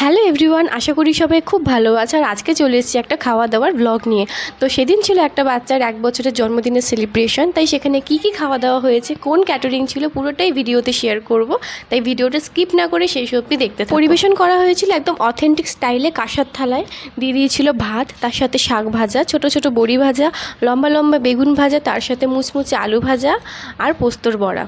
Hello everyone, আশা করি সবাই খুব ভালো আছে। আর আজকে চলে এসেছি একটা খাওয়া দাওয়ার ব্লগ নিয়ে। তো সেদিন ছিল একটা বাচ্চার এক বছরের জন্মদিনের সেলিব্রেশন তাই সেখানে কি কি খাওয়া দাওয়া হয়েছে, কোন ক্যাটারিং ছিল, পুরোটাই ভিডিওতে শেয়ার করব। তাই ভিডিওটা স্কিপ না করে সেই সবই দেখতে পরিবেশন করা হয়েছিল একদম অথেন্টিক স্টাইলে কাঁসার থালায়। দিয়ে দিয়েছিল ভাত, তার সাথে শাক ভাজা, ছোট ছোট বড়ি ভাজা, লম্বা লম্বা বেগুন ভাজা, তার সাথে মুচমুচে আলু ভাজা, আর পোস্তর বড়া।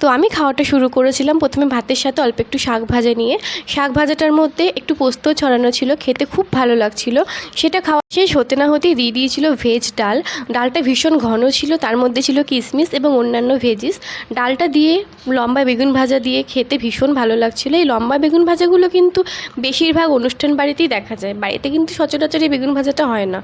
তো আমি খাওয়াটা শুরু করেছিলাম। প্রথমে ভাতের সাথে অল্প একটু শাক ভাজা নিয়ে। শাক ভাজাটার মধ্যে একটু পোস্ত ছড়ানো ছিল, খেতে খুব ভালো লাগছিল। সেটা খাওয়া শেষ হতে না হতেই দিয়ে দিয়েছিল ভেজ ডাল। ডালটা ভীষণ ঘন ছিল, তার মধ্যে ছিল কিশমিশ এবং অন্যান্য ভেজিস। ডালটা দিয়ে লম্বা বেগুন ভাজা দিয়ে খেতে ভীষণ ভালো লাগছিল। এই লম্বা বেগুন ভাজাগুলো কিন্তু বেশিরভাগ অনুষ্ঠান বাড়িতেই দেখা যায়। বাড়িতে কিন্তু সচরাচর এই বেগুন ভাজাটা হয় না।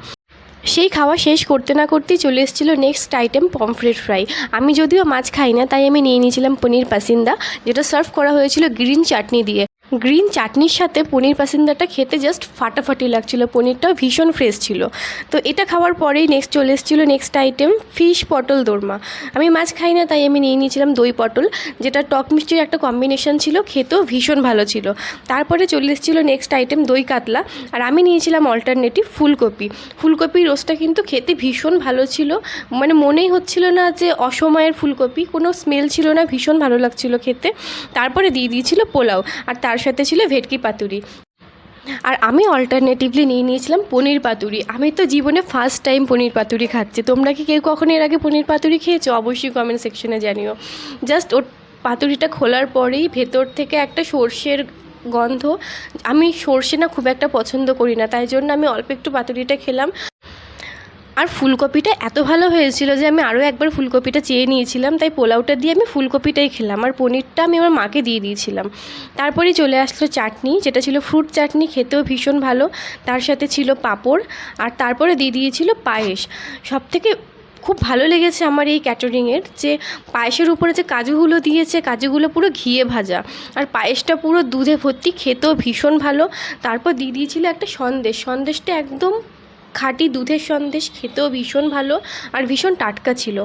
সেই খাওয়া শেষ করতে না করতেই চলে এসেছিল নেক্সট আইটেম পমফ্রেট ফ্রাই আমি যদিও মাছ খাই না, তাই আমি নিয়ে নিয়েছিলাম পনির পাসিন্দা, যেটা সার্ভ করা হয়েছিল গ্রিন চাটনি দিয়ে। গ্রিন চাটনির সাথে পনির পাসিন্দাটা খেতে জাস্ট ফাটাফাটি লাগছিল। পনিরটাও ভীষণ ফ্রেশ ছিল। তো এটা খাওয়ার পরেই নেক্সট চলে এসেছিল নেক্সট আইটেম ফিশ পটল দোরমা। আমি মাছ খাই না, তাই আমি নিয়ে নিয়েছিলাম দই পটল, যেটা টক মিষ্টির একটা কম্বিনেশন ছিল, খেতেও ভীষণ ভালো ছিল। তারপরে চলে এসেছিল নেক্সট আইটেম দই কাতলা। আর আমি নিয়েছিলাম অল্টারনেটিভ ফুলকপি। ফুলকপি রোস্টটা কিন্তু খেতে ভীষণ ভালো ছিল। মানে মনেই হচ্ছিল না যে অসময়ের ফুলকপি, কোনো স্মেল ছিল না, ভীষণ ভালো লাগছিল খেতে। তারপরে দিয়ে দিয়েছিল পোলাও। আর তার সাথে ছিল ভেটকি পাতুরি। আর আমি অল্টারনেটিভলি নিয়ে নিয়েছিলাম পনির পাতুরি। আমি তো জীবনে ফার্স্ট টাইম পনির পাতুরি খাচ্ছি। তোমরা কি কেউ কখনো এর আগে পনির পাতুরি খেয়েছো? অবশ্যই কমেন্ট সেকশনে জানিও। জাস্ট ওর পাতুরিটা খোলার পরেই ভেতর থেকে একটা সর্ষের গন্ধ। আমি সর্ষে না খুব একটা পছন্দ করি না, তাই জন্য আমি অল্প একটু পাতুরিটা খেলাম। আর ফুলকপিটা এত ভালো হয়েছিল যে আমি আরও একবার ফুলকপিটা চেয়ে নিয়েছিলাম, তাই পোলাওটা দিয়ে আমি ফুলকপিটাই খেলাম। আর পনিরটা আমি আমার মাকে দিয়ে দিয়েছিলাম। তারপরেই চলে আসলো চাটনি, যেটা ছিল ফ্রুট চাটনি, খেতেও ভীষণ ভালো। তার সাথে ছিল পাঁপড়, আর তারপরে দিয়ে দিয়েছিল পায়েস। সব থেকে খুব ভালো লেগেছে আমার এই ক্যাটারিংয়ের যে পায়েসের উপরে যে কাজুগুলো দিয়েছে, কাজুগুলো পুরো ঘিয়ে ভাজা। আর পায়েসটা পুরো দুধে ভর্তি, খেতেও ভীষণ ভালো। তারপর দিয়ে দিয়েছিল একটা সন্দেশ। সন্দেশটা একদম খাঁটি দুধের সন্দেশ খেতেও ভীষণ ভালো আর ভীষণ টাটকা ছিল।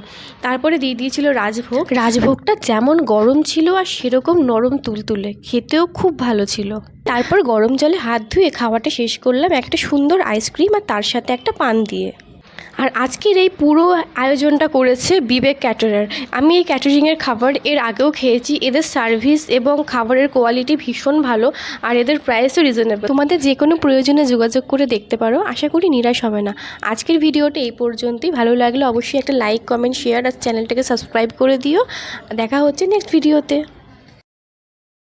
তারপরে দিয়ে দিয়েছিল রাজভোগ। রাজভোগটা যেমন গরম ছিল আর সেরকম নরম তুলতুলে। খেতেও খুব ভালো ছিল। তারপর গরম জলে হাত ধুয়ে খাওয়াটা শেষ করলাম একটা সুন্দর আইসক্রিম আর তার সাথে একটা পান দিয়ে। আর আজকের এই পুরো আয়োজনটা করেছে বিবেক ক্যাটারার। আমি এই ক্যাটারিংয়ের খাবার এর আগেও খেয়েছি, এদের সার্ভিস এবং খাবারের কোয়ালিটি ভীষণ ভালো আর এদের প্রাইসও রিজনেবল তোমাদের যে কোনো প্রয়োজনে যোগাযোগ করে দেখতে পারো, আশা করি নিরাশ হবে না। আজকের ভিডিওটা এই পর্যন্তই, ভালো লাগলে অবশ্যই একটা লাইক কমেন্ট শেয়ার আর চ্যানেলটাকে সাবস্ক্রাইব করে দিও। দেখা হচ্ছে নেক্সট ভিডিওতে